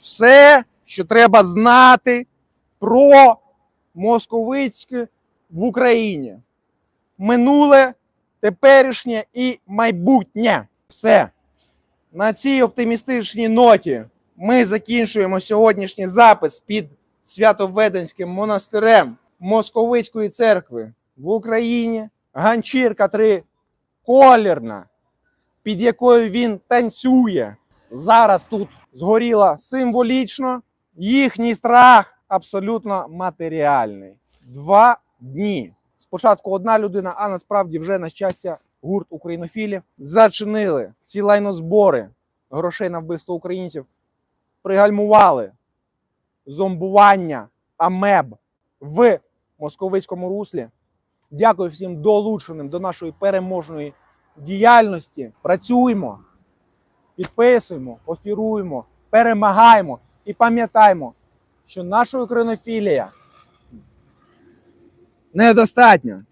все, що треба знати про московицьке в Україні. Минуле, теперішнє і майбутнє. Все. На цій оптимістичній ноті ми закінчуємо сьогоднішній запис під Свято-Веденським монастирем Московицької церкви в Україні. Ганчірка триколірна, під якою він танцює. Зараз тут згоріла символічно. Їхній страх абсолютно матеріальний. Два дні. Спочатку одна людина, а насправді вже на щастя гурт українофілів зачинили ці лайнозбори грошей на вбивство українців, пригальмували зомбування амеб в московицькому руслі. Дякую всім долученим до нашої переможної діяльності. Працюємо, підписуємо, офіруємо, перемагаємо і пам'ятаємо, що наша українофілія недостатня.